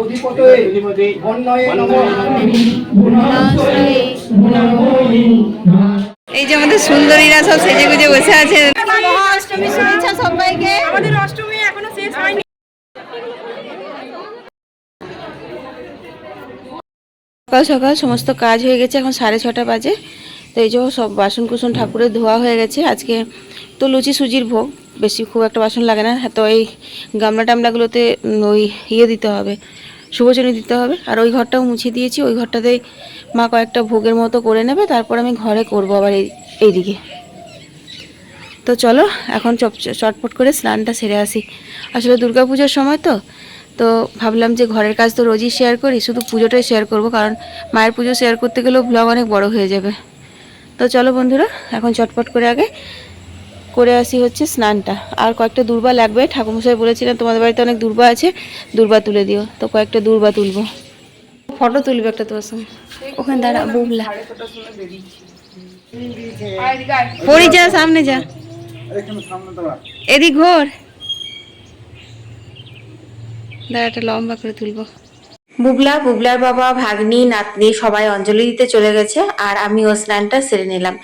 বুধিপতয়ে এই যে আমাদের সুন্দরীরা সব সেজে গুজে বসে আছে। মহাষ্টমী শুভেচ্ছা সবাইকে। আমাদের অষ্টমী এখনও শেষ হয়নি। সকাল সকাল সমস্ত কাজ হয়ে গেছে এখন সাড়ে ছটা বাজে। তো এই যে সব বাসন কুসন ঠাকুরের ধোয়া হয়ে গেছে। আজকে তো লুচি সুজির ভোগ, বেশি খুব একটা বাসন লাগে না। তো এই গামলা টামলাগুলোতে ওই ইয়ে দিতে হবে শুভচনী দিতে হবে। আর ওই ঘরটাও মুছে দিয়েছি, ওই ঘরটাতেই মা কয়েকটা ভোগের মতো করে নেবে, তারপর আমি ঘরে করব আবার এই, এইদিকে। তো চলো, এখন চপ, চটপট করে স্নানটা সেরে আসি। আসলে দুর্গাপূজার সময় তো তো ভাবলাম যে ঘরের কাজ তো রোজই শেয়ার করি, শুধু পুজোটাই শেয়ার করব, কারণ মায়ের পুজো শেয়ার করতে গেলেও ব্লগ অনেক বড় হয়ে যাবে। তো চলো বন্ধুরা, এখন চটপট করে আগে করে আসি হচ্ছে স্নানটা। আর কয়েকটা দুর্বা লাগবে ঠাকুমশাই বলেছিলেন তোমাদের বাড়িতে অনেক দুর্বা আছে, দুর্বা তুলে দিও। তো কয়েকটা দুর্বা তুলবো। ফটো তুলবে একটা তোমার সঙ্গে। ওখানে দাঁড়া বুবলা যা সামনে যা। এদিক ঘোর। দাঁড়া, একটা লম্বা করে তুলবো। বুবলা, বুবলার বাবা, ভাগ্নি, নাতনি সবাই অঞ্জলি দিতে চলে গেছে আর আমিও স্নানটা সেরে নিলাম।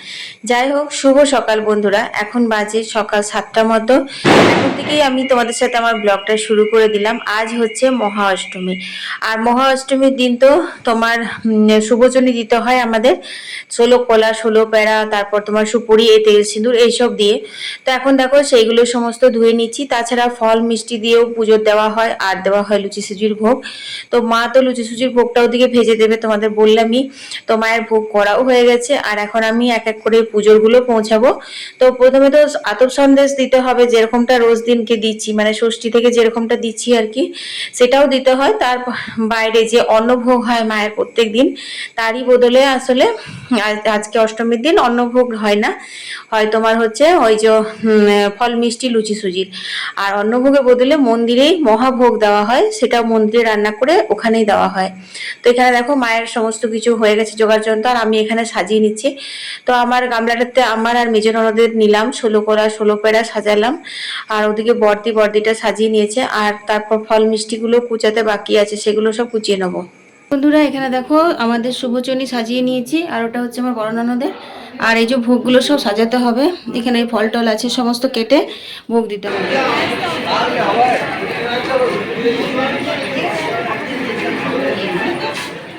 যাই হোক, শুভ সকাল বন্ধুরা। এখন বাজে সকাল সাতটার মতো। এখন থেকেই আমি তোমাদের সাথে আমার ব্লগটা শুরু করে দিলাম। আজ হচ্ছে মহা অষ্টমী। আর মহা অষ্টমীর দিন তো তোমার শুভচনী দিতে হয় আমাদের। ষোলো কলা, ষোলো প্যারা তারপর তোমার সুপুরি, এই তেল, সিঁদুর, এইসব দিয়ে। তো এখন দেখো, সেইগুলো সমস্ত ধুয়ে নিচ্ছি। তাছাড়া ফল, মিষ্টি দিয়েও পুজো দেওয়া হয়, আর দেওয়া হয় লুচি, সুজির ভোগ। তো মা তো লুচি সুজির ভোগটা ওদিকে ভেজে দেবে, তোমাদের বললামই। তো মায়ের ভোগ করাও হয়ে গেছে, আর এখন আমি এক এক করে পুজোরগুলো পৌঁছাবো। তো প্রথমে তো আতপ সন্দেশ দিতে হবে, যেরকমটা রোজ দিনকে দিচ্ছি মানে ষষ্ঠী থেকে যেরকমটা দিচ্ছি আর কি, সেটাও দিতে হয়। তার বাইরে যে অন্নভোগ হয় মায়ের প্রত্যেক দিন, তারই বদলে আসলে আজ- আজকে অষ্টমীর দিন অন্নভোগ হয় না। হয় তোমার হচ্ছে ওই যে ফল মিষ্টি লুচি সুজির। আর অন্নভোগের বদলে মন্দিরেই মহাভোগ দেওয়া হয় সেটা মন্দিরে রান্না করে ওখানেই দেওয়া হয়। তো এখানে দেখো মায়ের সমস্ত কিছু হয়ে গেছে, জোগাড় যন্ত্র, আর আমি এখানে সাজিয়ে নিচ্ছি। তো আমার গামলাটাতে আমার আর মেজো ননদের নিলাম, ষোলো করা, ষোলো পেড়া সাজালাম। আর ওদিকে বর্দি বর্দিটা সাজিয়ে নিয়েছে, আর তারপর ফল মিষ্টিগুলো কুচাতে বাকি আছে, সেগুলো সব কুচিয়ে নেব। বন্ধুরা, এখানে দেখো আমাদের শুভচনী সাজিয়ে নিয়েছি, আর ওটা হচ্ছে আমার বড় আর এই যে ভোগগুলো সব সাজাতে হবে, এখানে ফল টল আছে, সমস্ত কেটে ভোগ দিতে হবে।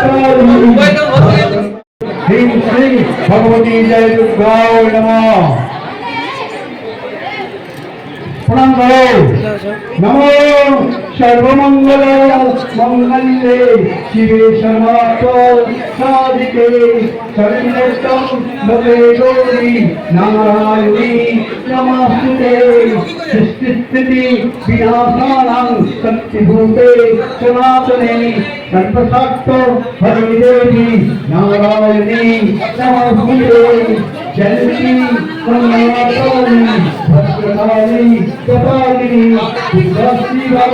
সৌরিকে শ্রী শ্রী ভগবতী জয় দুর্গায় নমঃ। প্রণাম করো। নমো। সর্বমঙ্গল, মঙ্গলে শিবে সমাপ্ত। সাধিকে শরণ্যস্তম লোকে গৌরী নারায়ণী নমস্তুতে। সৃষ্টিস্থিতি বিনাশানাং সত্যভূতে সনাতনে সর্বশাক্ত হরিদেবী নারায়ণী নমস্তুতে। জয়ন্তী কন্যাকালী ভদ্রকালী কপালিনী দুর্গাশ্রী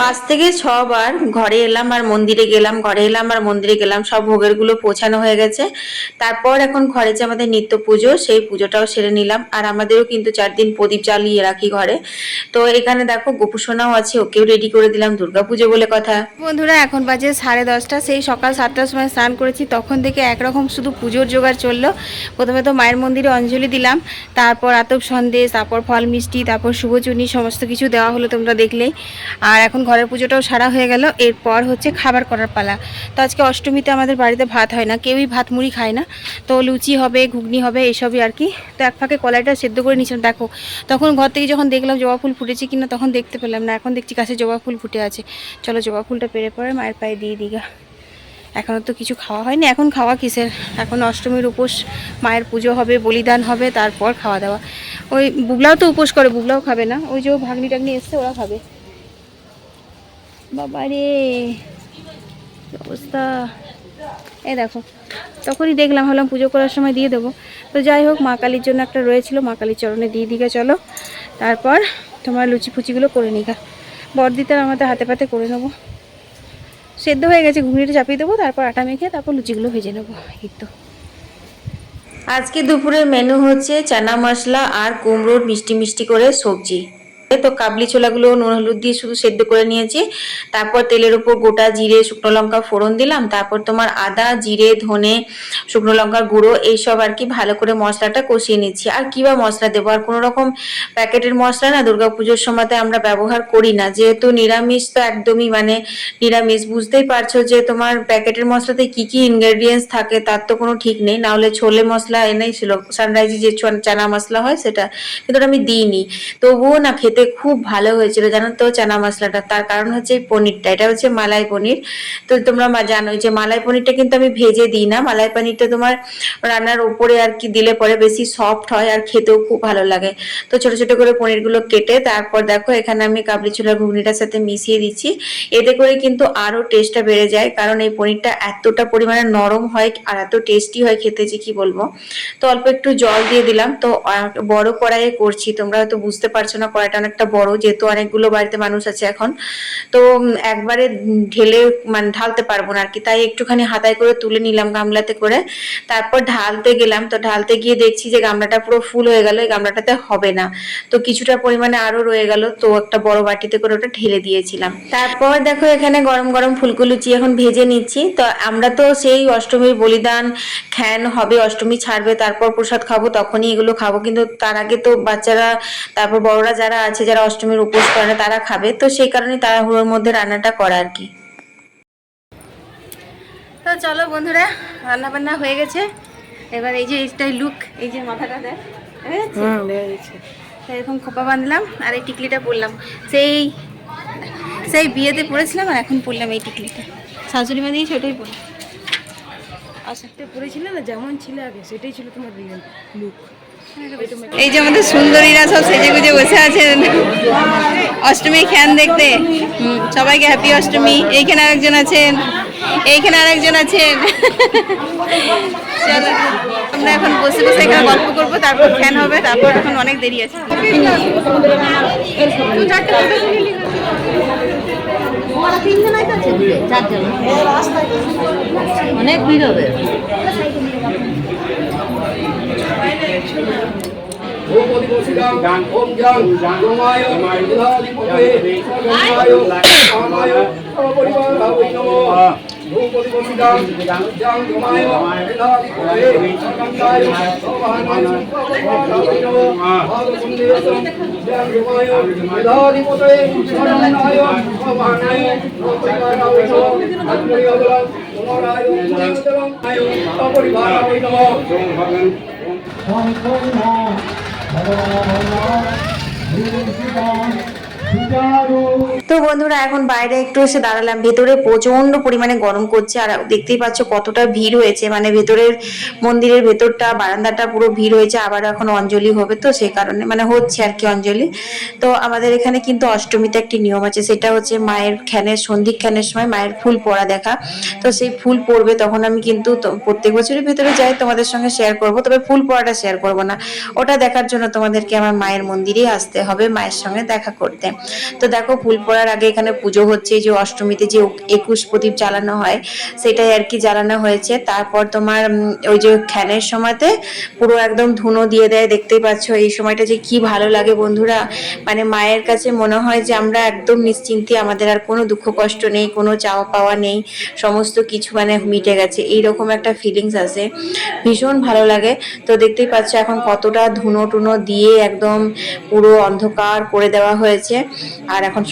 পাঁচ থেকে ছবার ঘরে এলাম আর মন্দিরে গেলাম, ঘরে এলাম আর মন্দিরে গেলাম, সব ভোগেরগুলো পৌঁছানো হয়ে গেছে। তারপর এখন ঘরে যে আমাদের নিত্য পুজো, সেই পুজোটাও সেরে নিলাম। আর আমাদেরও কিন্তু চার দিন প্রদীপ জ্বালিয়ে রাখি ঘরে। তো এখানে দেখো গোপুসোনাও আছে, ওকেও রেডি করে দিলাম দুর্গাপুজো বলে কথা। বন্ধুরা, এখন বাজে সাড়ে দশটা। সেই সকাল সাতটার সময় স্নান করেছি, তখন থেকে একরকম শুধু পুজোর জোগাড় চলল। প্রথমে তো মায়ের মন্দিরে অঞ্জলি দিলাম, তারপর আতপ সন্দেশ, তারপর ফল মিষ্টি, তারপর শুভচুনি সমস্ত কিছু দেওয়া হলো তোমরা দেখলেই। আর এখন ঘরের পুজোটাও সারা হয়ে গেল, এরপর হচ্ছে খাবার করার পালা। তো আজকে অষ্টমীতে আমাদের বাড়িতে ভাত হয় না, কেউই ভাত মুড়ি খায় না। তো লুচি হবে, ঘুগনি হবে এইসবই আর কি। তো এক ফাঁকে কলাইটা সেদ্ধ করে নিয়েছিলাম, দেখো। তখন ঘর থেকে যখন দেখলাম জবা ফুল ফুটেছে কিনা, তখন দেখতে পেলাম না, এখন দেখছি কাছে জবা ফুল ফুটে আছে। চলো জবা ফুলটা পেরে পরে মায়ের পায়ে দিয়ে দিঘা এখনও তো কিছু খাওয়া হয়নি। এখন খাওয়া কিসের? এখন অষ্টমীর উপোস, মায়ের পুজো হবে, বলিদান হবে, তারপর খাওয়া দাওয়া। ওই বুবলাও তো উপোস করে, বুবলাও খাবে না? ওই যে ভাগ্নি টাগনি এসছে, ওরা খাবে। বাবা রে অবস্থা? এই দেখো, তখনই দেখলাম, ভাবলাম পুজো করার সময় দিয়ে দেবো। তো যাই হোক, মা কালীর জন্য একটা রয়েছিল, মা কালীর চরণে দিয়ে দিকে চলো। তারপর তোমার লুচি ফুচিগুলো করে নিগা বরদিতার আমাদের হাতে পাতে করে নেব। সেদ্ধ হয়ে গেছে, ঘুগনিটা চাপিয়ে দেবো, তারপর আটা মেখে তারপর লুচিগুলো ভেজে নেব, এই তো। আজকে দুপুরের মেনু হচ্ছে চানা মশলা আর কুমড়োর মিষ্টি মিষ্টি করে সবজি। তো কাবলি ছোলাগুলো নুন হলুদ দিয়ে শুধু সেদ্ধ করে নিয়েছি। তারপর তেলের উপর গোটা জিরে, শুকনো লঙ্কা ফোড়ন দিলাম। তারপর তোমার আদা, জিরে, ধনে, শুকনো লঙ্কার গুঁড়ো এইসব আর কি ভালো করে মশলাটা কষিয়ে নিচ্ছি। আর কি বা মশলা দেবো? আর কোনো রকম প্যাকেটের মশলা না দুর্গাপুজোর সময়তে আমরা ব্যবহার করি না। যেহেতু নিরামিষ তো একদমই মানে নিরামিষ। বুঝতেই পারছ যে তোমার প্যাকেটের মশলাতে কি কি ইনগ্রেডিয়েন্টস থাকে তার তো কোনো ঠিক নেই। না হলে ছোলে মশলা এনেছিল সানরাইজে যে চানা মশলা হয় সেটা। কিন্তু আমি দিইনি। তবুও না খেতে খুব ভালো হয়েছিল, জানো তো চানা মশলাটা। তার কারণ হচ্ছে এই পনিরটা, এটা হচ্ছে মালাই পনির। তো তোমরা জানোই যে মালাই পনিরটা কিন্তু আমি ভেজে দিই না। মালাই পনিরটা তোমার রান্নার উপরে আর কি দিলে পরে বেশি সফট হয় আর খেতেও খুব ভালো লাগে। তো ছোট ছোট করে পনিরগুলো কেটে তারপর দেখো, এখানে আমি কাবলি ছোলা ঘুগনিটার সাথে মিশিয়ে দিচ্ছি। এতে করে কিন্তু আরও টেস্টটা বেড়ে যায়, কারণ এই পনিরটা এতটা পরিমাণে নরম হয় আর এত টেস্টি হয় খেতে যে কি বলব। তো অল্প একটু জল দিয়ে দিলাম। তো বড় কড়াইয়ে করছি, তোমরা হয়তো বুঝতে পারছ না কড়াইটা অনেকটা বড়, যেহেতু অনেকগুলো বাড়িতে মানুষ আছে এখন। তো একবারে ঢেলে মানে ঢালতে পারব না আর কি তাই একটুখানি হাতায় করে তুলে নিলাম গামলাতে করে। তারপর ঢালতে গেলাম। তো ঢালতে গিয়ে দেখছি যে গামলাটা পুরো ফুল হয়ে গেল, এই গামলাটাতে হবে না। তো কিছুটা পরিমাণে আরও রয়ে গেল। তো একটা বড় বাটিতে করে ওটা ঢেলে দিয়েছিলাম। তারপর দেখো এখানে গরম গরম ফুলকো লুচি এখন ভেজে নিচ্ছি। তো আমরা তো সেই অষ্টমীর বলিদান, খ্যান হবে, অষ্টমী ছাড়বে, তারপর প্রসাদ খাব, তখনই এগুলো খাব। কিন্তু তার আগে তো বাচ্চারা, তারপর বড়রা যারা আছে যারা অষ্টমীর উপোস করে তারা খাবে। তো সেই কারণে তাড়াহুড়োর মধ্যে রান্নাটা করা আর কি। তো চলো বন্ধুরা রান্না বান্না হয়ে গেছে। এবার এই যে এইটাই লুক এই যে মাথাটা দেখ। এরকম খোপা বাঁধলাম আর এই টিকলিটা পরলাম। সেই সেই বিয়েতে পরেছিলাম আর এখন পরলাম এই টিকলিটা। শাশুড়ি মা দিয়েছে ওটাই পরি আচ্ছা পড়েছিল না? যেমন ছিল আগে সেটাই ছিল তোমার রিয়েল লুক এই যে আমাদের সুন্দরীরা সব সেজে গুজে বসে আছেন। অষ্টমী খ্যান দেখতে। সবাইকে হ্যাপি অষ্টমী। এইখানে আরেকজন আছেন। এইখানে আরেকজন আছেন। চলো আমরা এখন বসে বসে এখানে গল্প করব তারপর খ্যান হবে তারপর এখন অনেক দেরি আছে। অনেক ভিড় হবে। ভূপতি ওম জং জমায় বিধাধিপতে জমায় কামায় সপরিবার ভাবৈ নমো। ভূপতি জং জমায় বিধাধিপতে গঙ্গায় সমানায় সপরিবার ভাবৈ নমো। ভাদকুন্দেশং জং জমায় বিধাধিপতে গঙ্গায় সমানায় সপরিবার ভাবৈ নমো। অগ্নি অবলং কুমারায় কুমারতরং আয় সপরিবার ভাবৈ নমো ভগবান ভগবান তো বন্ধুরা, এখন বাইরে একটু এসে দাঁড়ালাম। ভেতরে প্রচণ্ড পরিমাণে গরম করছে, আর দেখতেই পাচ্ছ কতটা ভিড় হয়েছে। মানে ভেতরের মন্দিরের ভেতরটা, বারান্দাটা পুরো ভিড় হয়েছে আবার এখন অঞ্জলি হবে তো সেই কারণে মানে হচ্ছে আর কি অঞ্জলি। তো আমাদের এখানে কিন্তু অষ্টমীতে একটি নিয়ম আছে, সেটা হচ্ছে মায়ের খ্যানের সন্ধি খ্যানের সময় মায়ের ফুল পড়া দেখা। তো সেই ফুল পড়বে, তখন আমি কিন্তু প্রত্যেক বছরের ভেতরে যাই, তোমাদের সঙ্গে শেয়ার করব, তবে ফুল পড়াটা শেয়ার করব না। ওটা দেখার জন্য তোমাদেরকে আমার মায়ের মন্দিরেই আসতে হবে, মায়ের সঙ্গে দেখা করতে। তো দেখো, ফুল পড়ার আগে এখানে পুজো হচ্ছে যে অষ্টমীতে যে একুশ প্রদীপ জ্বালানো হয়, সেটাই আর কি জ্বালানো হয়েছে। তারপর তোমার ওই যে খ্যানের সময়তে পুরো একদম ধুনো দিয়ে দেয়, দেখতেই পাচ্ছ। এই সময়টা যে কি ভালো লাগে বন্ধুরা। মানে মায়ের কাছে মনে হয় যে আমরা একদম নিশ্চিন্তে, আমাদের আর কোনো দুঃখ কষ্ট নেই, কোনো চাওয়া পাওয়া নেই, সমস্ত কিছু মানে মিটে গেছে। এইরকম একটা ফিলিংস আছে। ভীষণ ভালো লাগে। তো দেখতেই পাচ্ছ এখন কতটা ধুনো টুনো দিয়ে একদম পুরো অন্ধকার করে দেওয়া হয়েছে। আর এখন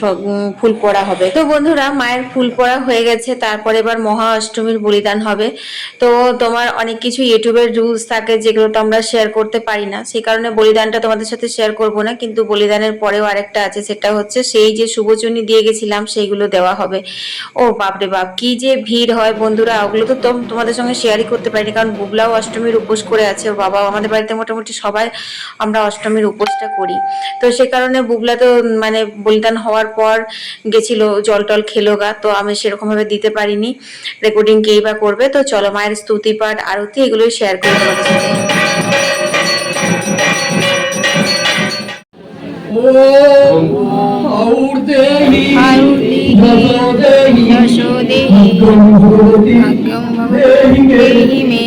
ফুল পড়া হবে। তো বন্ধুরা মায়ের ফুল পড়া হয়ে গেছে তারপরে এবার মহা অষ্টমীর বলিদান হবে। তো তোমার অনেক কিছু ইউটিউবের রুলস থাকে যেগুলো তো আমরা শেয়ার করতে পারি না। সেই কারণে বলিদানটা তোমাদের সাথে শেয়ার করব না কিন্তু বলিদানের পরেও আরেকটা আছে সেটা হচ্ছে সেই যে শুভচুনি দিয়ে গেছিলাম সেইগুলো দেওয়া হবে। ও বাপরে বাপ কি যে ভিড় হয় বন্ধুরা ওগুলো তো তোম- তোমাদের সঙ্গে শেয়ারই করতে পারিনি কারণ বুবলাও অষ্টমীর উপোস করে আছে বাবা আমাদের বাড়িতে মোটামুটি সবাই আমরা অষ্টমীর উপোসটা করি। তো সে কারণে বুবলা তো উম, মানে বলিদান হওয়ার পর গেছিল জল টল খেলো গা তো আমি সেরকম ভাবে দিতে পারিনি। রেকর্ডিং কেই বা করবে তো চলো মায়ের স্তুতি পাঠ আরতি এগুলোই শেয়ার করে তোমাদের সাথে। দেহি মে মে,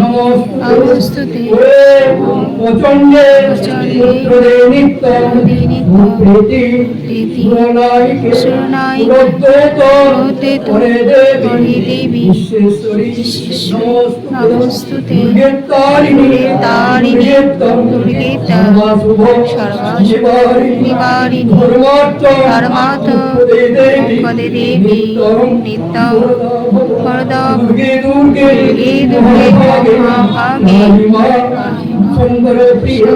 নমস্তুতে। প্রচণ্ডে পুত্রদে নিত্যং প্রীতি পরে দেবী নমস্তুতে। দেবী। দুর্গে মহিমা, শঙ্কর প্রিয়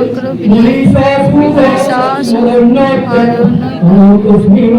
শঙ্কর প্রিয়,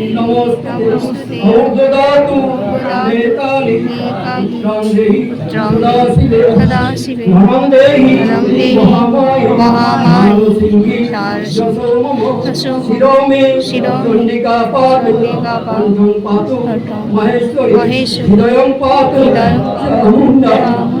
দেবী নমস্তুতে মহিষোগ্নি মহামায়ে নমস্তে ঔদদাতু নেতালি সদাশিবে ধর্মং দেহি শিরোমে চণ্ডিকা পাত পাত কণ্ঠং পাতু মহেশ্বরী মহেশ্বরী হৃদয়ং পাতু হৃদয়ং পাতু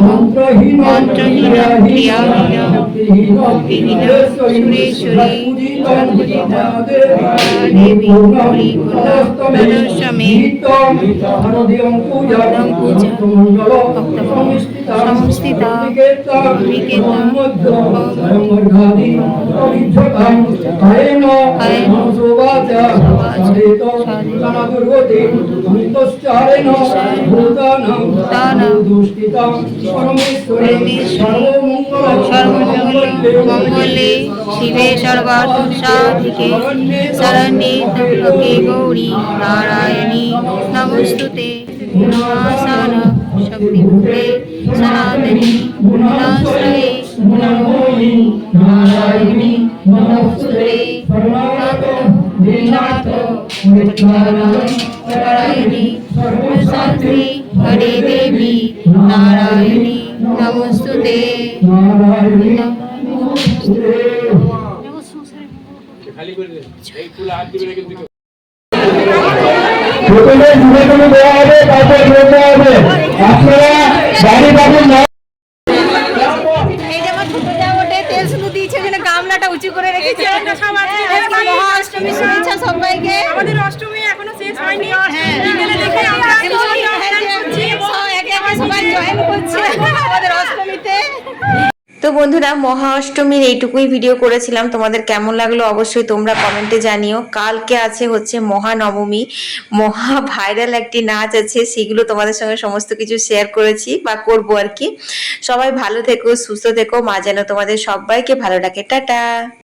মন্ত্রহীন ক্রিয়াহীন ভক্তিহীন সুরেশ্বরী দেবী পরিপূর্ণ তদস্তমে সর্বমঙ্গল শিবে সর্বার্থ সাধিকে শরণ্যে ত্র্যম্বকে গৌরী নারায়ণী নমস্তুতে। উমাসন শক্তিভূতে সনাতনী গুণাশ্রয়ে নারায়ণী নমস্তুতে। দীনাথ নারায়ণী সর্বশান্তি হরে দেবী নারায়ণী নমস্তুতে নারায়ণী আপনারা বাড়ি বাড়ি গামলাটা উঁচু করে রেখেছি। আজকে মহাষ্টমী শুভেচ্ছা সবাইকে। আমাদের অষ্টমী এখনও শেষ হয়নি। হ্যাঁ। বিকেলে দেখে আমরা তো বন্ধুরা, মহা অষ্টমীর এইটুকুই ভিডিও করেছিলাম। তোমাদের কেমন লাগল অবশ্যই তোমরা কমেন্টে জানিও। কালকে আছে হচ্ছে মহানবমী। মহা ভাইরাল একটি নাচ আছে, সেগুলো তোমাদের সঙ্গে সমস্ত কিছু শেয়ার করেছি বা করব আর কি। সবাই ভালো থেকো, সুস্থ থেকো, মা যেন তোমাদের সবাইকে ভালো রাখে। টাটা!